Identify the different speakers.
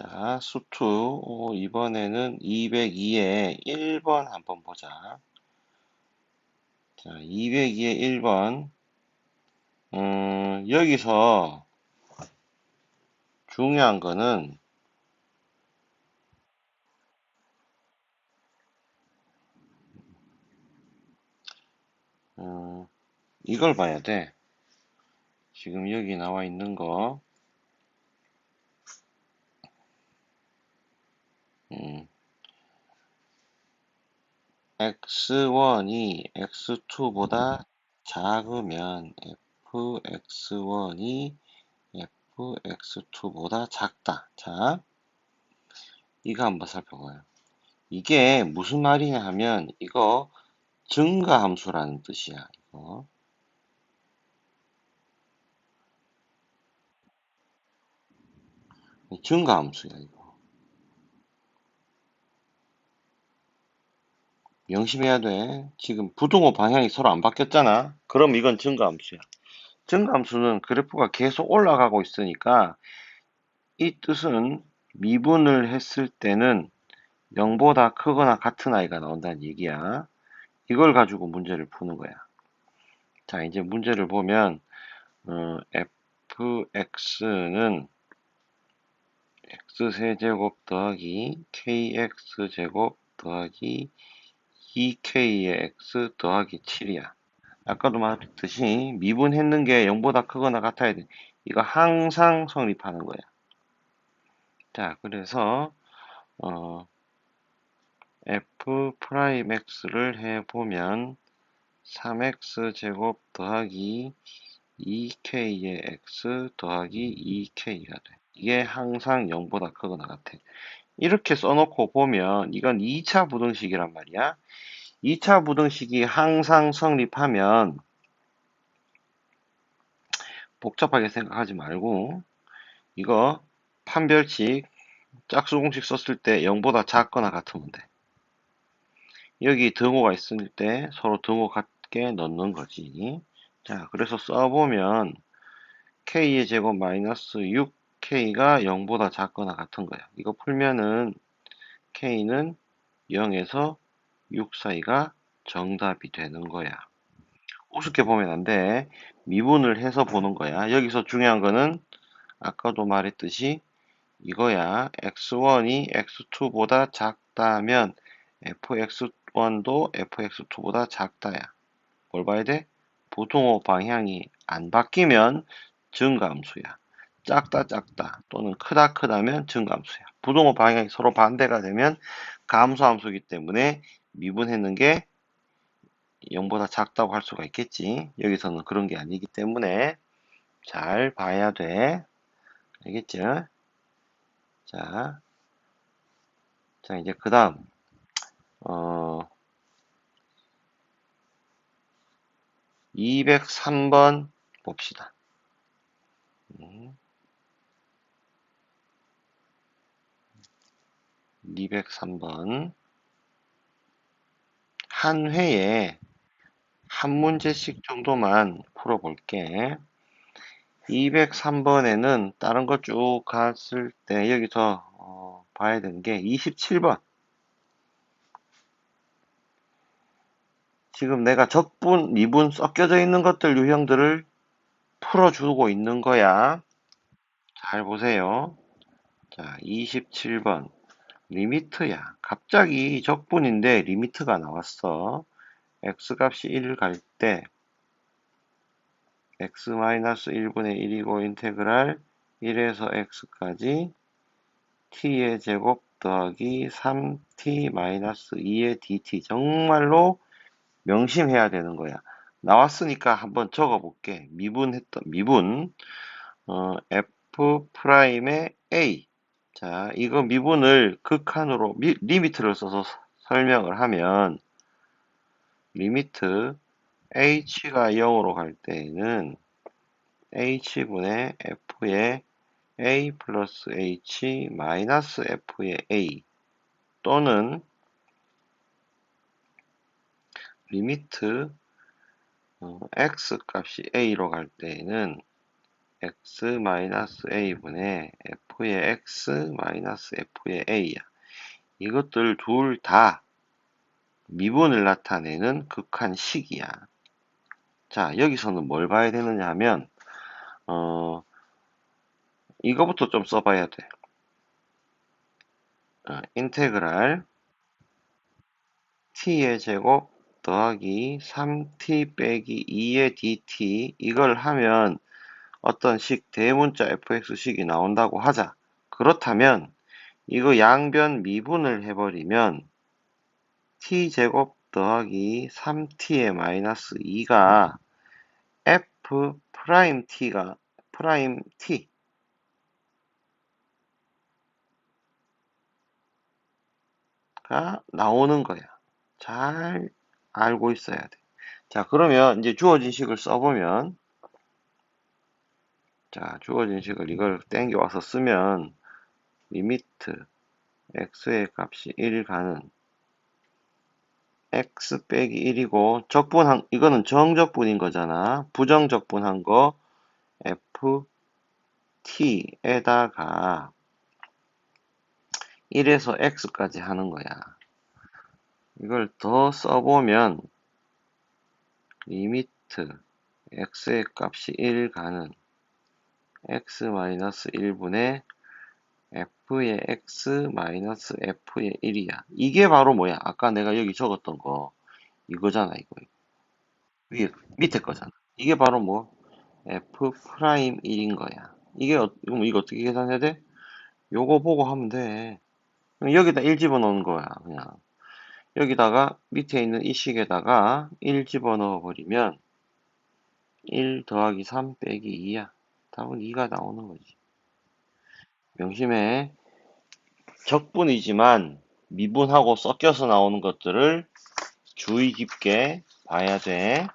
Speaker 1: 자, 수투 어, 이번에는 202에 1번 한번 보자. 자, 202에 1번 음, 여기서 중요한 거는 음, 이걸 봐야 돼. 지금 여기 나와 있는 거 음, x1이 x2보다 작으면 fx1이 fx2보다 작다. 자, 이거 한번 살펴봐요. 이게 무슨 말이냐 하면 이거 증가 함수라는 뜻이야. 이거. 증가 함수야 이거. 명심해야 돼. 지금 부동호 방향이 서로 안 바뀌었잖아. 그럼 이건 증가함수야. 증가함수는 그래프가 계속 올라가고 있으니까 이 뜻은 미분을 했을 때는 0보다 크거나 같은 아이가 나온다는 얘기야. 이걸 가지고 문제를 푸는 거야. 자, 이제 문제를 보면 어, fx는 x세제곱 더하기 kx제곱 더하기 2k의 x 더하기 7이야. 아까도 말했듯이 미분했는 게 0보다 크거나 같아야 돼. 이거 항상 성립하는 거야. 자, 그래서 어, f 프라임 x를 해보면 3x 제곱 더하기 2k의 x 더하기 2k가 돼. 이게 항상 0보다 크거나 같아. 이렇게 써놓고 보면 이건 2차 부등식이란 말이야. 2차 부등식이 항상 성립하면 복잡하게 생각하지 말고 이거 판별식 짝수공식 썼을 때 0보다 작거나 같으면 돼. 여기 등호가 있을 때 서로 등호 같게 넣는 거지. 자, 그래서 써보면 k의 제곱 마이너스 6k가 0보다 작거나 같은 거야. 이거 풀면은 k는 0에서 6 사이가 정답이 되는 거야. 우습게 보면 안 돼. 미분을 해서 보는 거야. 여기서 중요한 거는 아까도 말했듯이 이거야. x1이 x2보다 작다면 fx1도 fx2보다 작다야. 뭘 봐야 돼? 부동호 방향이 안 바뀌면 증가함수야. 작다 작다 또는 크다 크다면 증가함수야. 부동호 방향이 서로 반대가 되면 감소함수이기 때문에 미분했는 게 0보다 작다고 할 수가 있겠지. 여기서는 그런 게 아니기 때문에 잘 봐야 돼. 알겠죠? 자, 자 이제 그 다음 어, 203번 봅시다. 203번 음. 한 회에 한 문제씩 정도만 풀어볼게. 203번에는 다른 거 쭉 갔을 때 여기서 어, 봐야 되는 게 27번. 지금 내가 적분, 미분 섞여져 있는 것들 유형들을 풀어주고 있는 거야. 잘 보세요. 자, 27번. 리미트야. 갑자기 적분인데 리미트가 나왔어. x값이 1 갈 때 x-1분의 1이고 인테그랄 1에서 x까지 t의 제곱 더하기 3t-2의 dt 정말로 명심해야 되는 거야. 나왔으니까 한번 적어볼게. 미분했던 미분 어, f 프라임의 a 자, 이거 미분을 극한으로 미, 리미트를 써서 설명을 하면 리미트 h가 0으로 갈 때에는 h분의 f의 a 플러스 h 마이너스 f의 a 또는 리미트 어, x 값이 a로 갈 때에는 x 마이너스 a분의 f의 x 마이너스 f의 a야. 이것들 둘 다 미분을 나타내는 극한식이야. 자, 여기서는 뭘 봐야 되느냐 하면, 어, 이거부터 좀 써봐야 돼. 어, 인테그랄 t의 제곱 더하기 3t 빼기 2의 dt 이걸 하면 어떤 식 대문자 fx식이 나온다고 하자. 그렇다면 이거 양변 미분을 해버리면 t제곱 더하기 3t의 마이너스 2가 f 프라임 t가 프라임 t 가 나오는 거야. 잘 알고 있어야 돼. 자, 그러면 이제 주어진 식을 써보면 자, 주어진 식을 이걸 땡겨와서 쓰면 리미트 x의 값이 1 가는 x 빼기 1이고 적분한 이거는 정적분인 거잖아. 부정적분한 거 f t에다가 1에서 x까지 하는 거야. 이걸 더 써보면 리미트 x의 값이 1 가는 x 마이너스 1분의 f의 x 마이너스 f의 1이야. 이게 바로 뭐야? 아까 내가 여기 적었던 거 이거잖아 이거. 위에 밑에 거잖아. 이게 바로 뭐 f 프라임 1인 거야. 이게 어, 이거 어떻게 계산해야 돼? 요거 보고 하면 돼. 여기다 1 집어넣는 거야 그냥. 여기다가 밑에 있는 이 식에다가 1 집어넣어 버리면 1 더하기 3 빼기 2야. 답은 2가 나오는 거지. 명심해. 적분이지만 미분하고 섞여서 나오는 것들을 주의 깊게 봐야 돼.